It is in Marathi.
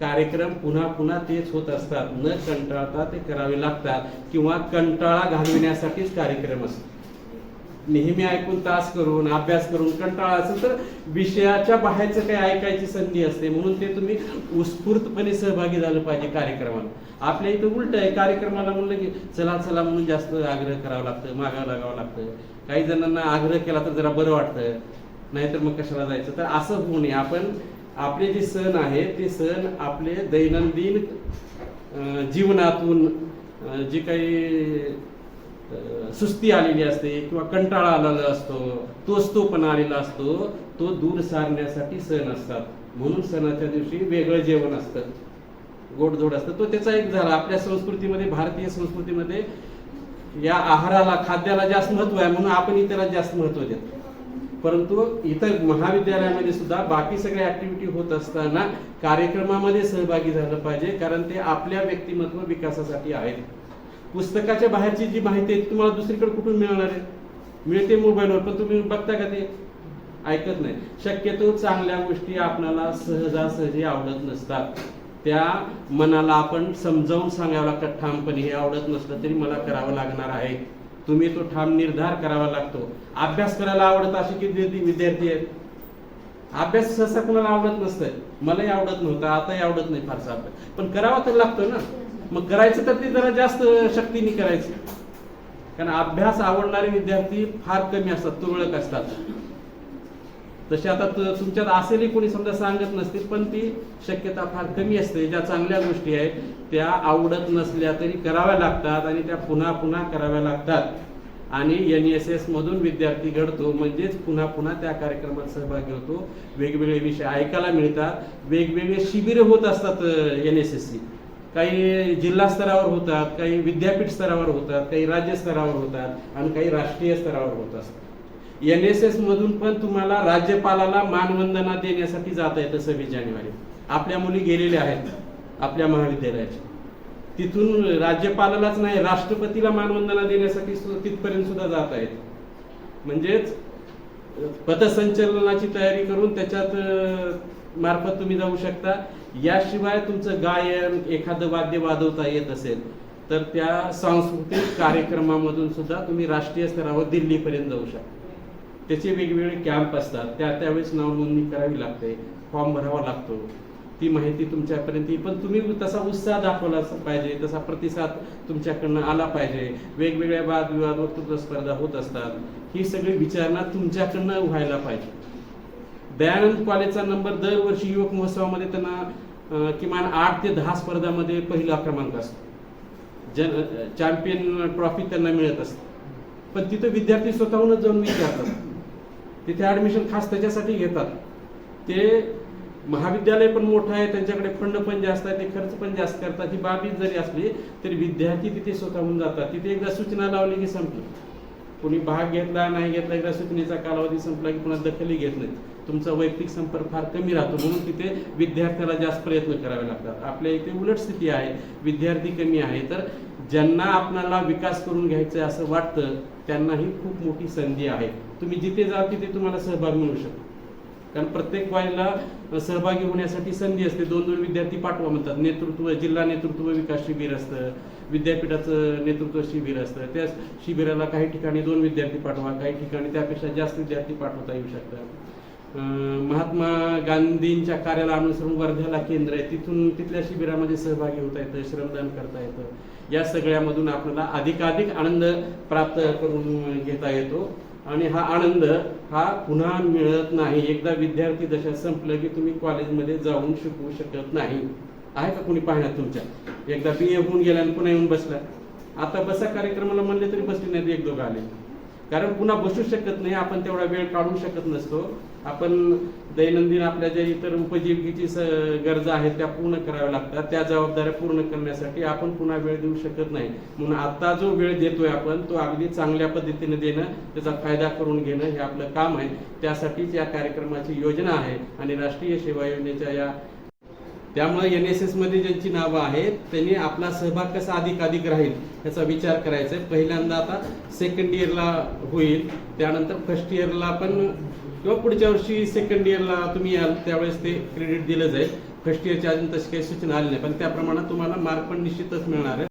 कार्यक्रम पुन्हा पुन्हा तेच होत असतात. न कंटाळता ते करावे लागतात किंवा कंटाळा घालविण्यासाठीच कार्यक्रम असतो नेहमी ऐकून तास करून अभ्यास करून कंटाळा असेल तर विषयाच्या बाहेरचं काही ऐकायची संधी असते. म्हणून ते तुम्ही उत्स्फूर्तपणे सहभागी झालं पाहिजे कार्यक्रमाला. आपल्या इथं उलट आहे. कार्यक्रमाला म्हणलं की चला चला म्हणून जास्त आग्रह करावा लागतं मागावं लागावं लागतं काही जणांना आग्रह केला तर जरा बरं वाटतं नाहीतर मग कशाला जायचं? तर असं होऊ नये. आपण आपले जे सण आहेत ते सण आपले दैनंदिन जीवनातून जी काही सुस्ती आलेली असते किंवा कंटाळा आलेला असतो तोच तो पण आलेला असतो तो दूर सारण्यासाठी सण असतात. म्हणून सणाच्या दिवशी वेगळं जेवण असतं. गोडधोड असतं. तो त्याचा एक झाला. आपल्या संस्कृतीमध्ये भारतीय संस्कृतीमध्ये या आहाराला खाद्याला जास्त महत्त्व आहे. म्हणून आपण त्याला जास्त महत्त्व देतो. परंतु इतर महाविद्यालयामध्ये सुद्धा बाकी सगळ्या ऍक्टिव्हिटी होत असताना कार्यक्रमामध्ये सहभागी झालं पाहिजे कारण ते आपल्या व्यक्तिमत्व विकासासाठी आहेत. पुस्तकाच्या बाहेरची जी माहिती आहे तुम्हाला दुसरीकडे कुठून मिळणार आहे? मिळते मोबाईलवर पण तुम्ही बघता का ते? ऐकत नाही. शक्यतो चांगल्या गोष्टी आपल्याला सहजासहजी आवडत नसतात. त्या मनाला आपण समजावून सांगावं लागतात ठामपणे हे आवडत नसलं तरी मला करावं लागणार आहे. तुम्ही तो ठाम निर्धार करावा लागतो. अभ्यास करायला आवडत असे किती विद्यार्थी आहेत? अभ्यास सहसा कुणाला आवडत नसतं मलाही आवडत नव्हतं आताही आवडत नाही फारसा अभ्यास. पण करावा तर लागतो ना. मग करायचं तर ते जरा जास्त शक्तीने करायचं. कारण अभ्यास आवडणारे विद्यार्थी फार कमी असतात तुरळक असतात. तसे आता तुमच्यात असेलही कोणी समजा सांगत नसतील पण ती शक्यता फार कमी असते. ज्या चांगल्या गोष्टी आहेत त्या आवडत नसल्या तरी कराव्या लागतात आणि त्या पुन्हा पुन्हा कराव्या लागतात. आणि एन एस एस मधून विद्यार्थी घडतो म्हणजेच पुन्हा पुन्हा त्या कार्यक्रमात सहभागी होतो. वेगवेगळे विषय ऐकायला मिळतात. वेगवेगळे शिबिर होत असतात एन एस एस सी काही जिल्हा स्तरावर होतात काही विद्यापीठ स्तरावर होतात काही राज्य स्तरावर होतात आणि काही राष्ट्रीय स्तरावर होत असतात. एन एस एस मधून पण तुम्हाला राज्यपालाला मानवंदना देण्यासाठी जाता येतं सव्वीस जानेवारी. आपल्या मुली गेलेल्या आहेत आपल्या महाविद्यालयाच्या तिथून राज्यपालालाच नाही राष्ट्रपतीला मानवंदना देण्यासाठी तिथपर्यंत सुद्धा जात आहेत म्हणजेच पथसंचलनाची तयारी करून त्याच्यात मार्फत तुम्ही जाऊ शकता. याशिवाय तुमचं गायन एखादं वाद्य वाजवता येत असेल तर त्या सांस्कृतिक कार्यक्रमामधून सुद्धा तुम्ही राष्ट्रीय स्तरावर दिल्लीपर्यंत जाऊ शकता. त्याचे वेगवेगळे कॅम्प असतात. त्या त्यावेळेस नाव नोंदणी करावी लागते. फॉर्म भरावा लागतो. ती माहिती तुमच्यापर्यंत येईल. पण तुम्ही तसा उत्साह दाखवला पाहिजे. तसा प्रतिसाद तुमच्याकडनं आला पाहिजे. वेगवेगळ्या वादविवाद वक्तृत्व स्पर्धा होत असतात. ही सगळी विचारणा तुमच्याकडनं व्हायला पाहिजे. दयानंद कॉलेजचा नंबर दरवर्षी युवक महोत्सवामध्ये त्यांना किमान आठ ते दहा स्पर्धामध्ये पहिला क्रमांक असतो. जन चॅम्पियन ट्रॉफी त्यांना मिळत असते. पण तिथं विद्यार्थी स्वतःहूनच जाऊन विचारतात. तिथे ऍडमिशन खास त्याच्यासाठी घेतात. ते महाविद्यालय पण मोठं आहे त्यांच्याकडे फंड पण जास्त आहे ते खर्च पण जास्त करतात. ही बाबी जरी असली तरी विद्यार्थी तिथे स्वतःहून जातात. तिथे एकदा सूचना लावली की संपली. कोणी भाग घेतला नाही घेतला एकदा सूचनेचा कालावधी संपला की पुन्हा दखलही घेत नाही तुमचा वैयक्तिक संपर्क फार कमी राहतो म्हणून तिथे विद्यार्थ्याला जास्त प्रयत्न करावे लागतात. आपल्या इथे उलट स्थिती आहे विद्यार्थी कमी आहे. तर ज्यांना आपणाला विकास करून घ्यायचं आहे असं वाटतं त्यांनाही खूप मोठी संधी आहे. तुम्ही जिथे जा तिथे तुम्हाला सहभाग मिळू शकतो. कारण प्रत्येक वाईला सहभागी होण्यासाठी संधी असते. दोन दोन विद्यार्थी पाठवा म्हणतात. नेतृत्व जिल्हा नेतृत्व विकास शिबिर असतं. विद्यापीठाचं नेतृत्व शिबिर असतं. त्या शिबिराला काही ठिकाणी दोन विद्यार्थी पाठवा. काही ठिकाणी त्यापेक्षा जास्त विद्यार्थी पाठवता येऊ शकतात. महात्मा गांधींच्या कार्याला अनुसरून वर्ध्याला केंद्र आहे. तिथून तिथल्या शिबिरामध्ये सहभागी होता येतं श्रमदान करता येतं. या सगळ्यामधून आपल्याला अधिकाधिक आनंद प्राप्त करून घेता येतो. आणि हा आनंद हा पुन्हा मिळत नाही. एकदा विद्यार्थी दशा संपलं की तुम्ही कॉलेजमध्ये जाऊन शिकवू शकत नाही. आहे का कोणी पाहण्यात तुमच्या? एकदा बी ए होऊन गेला आणि पुन्हा येऊन बसला. आता बसा कार्यक्रमाला म्हणले तरी बसले नाहीत एक दोघं आले. कारण पुन्हा बसू शकत नाही आपण तेवढा वेळ काढू शकत नसतो. आपण दैनंदिन आपल्या ज्या इतर उपजीविकेची गरजा आहेत त्या पूर्ण कराव्या लागतात. त्या जबाबदाऱ्या पूर्ण करण्यासाठी आपण पुन्हा वेळ देऊ शकत नाही. म्हणून आता जो वेळ देतोय आपण तो अगदी चांगल्या पद्धतीने देणं त्याचा फायदा करून घेणं हे आपलं काम आहे. त्यासाठीच या कार्यक्रमाची योजना आहे आणि राष्ट्रीय सेवा योजनेच्या या त्यामुळे एन एस एसमध्ये ज्यांची नावं आहेत त्यांनी आपला सहभाग कसा अधिक अधिक राहील याचा विचार करायचा आहे. पहिल्यांदा आता सेकंड इयरला होईल त्यानंतर फर्स्ट इयरला पण किंवा पुढच्या वर्षी सेकंड इयरला तुम्ही याल त्यावेळेस ते क्रेडिट दिलं जाईल. फर्स्ट इयरच्या अजून तशी काही सूचना आली नाही पण त्या प्रमाणात तुम्हाला मार्क पण निश्चितच मिळणार आहे.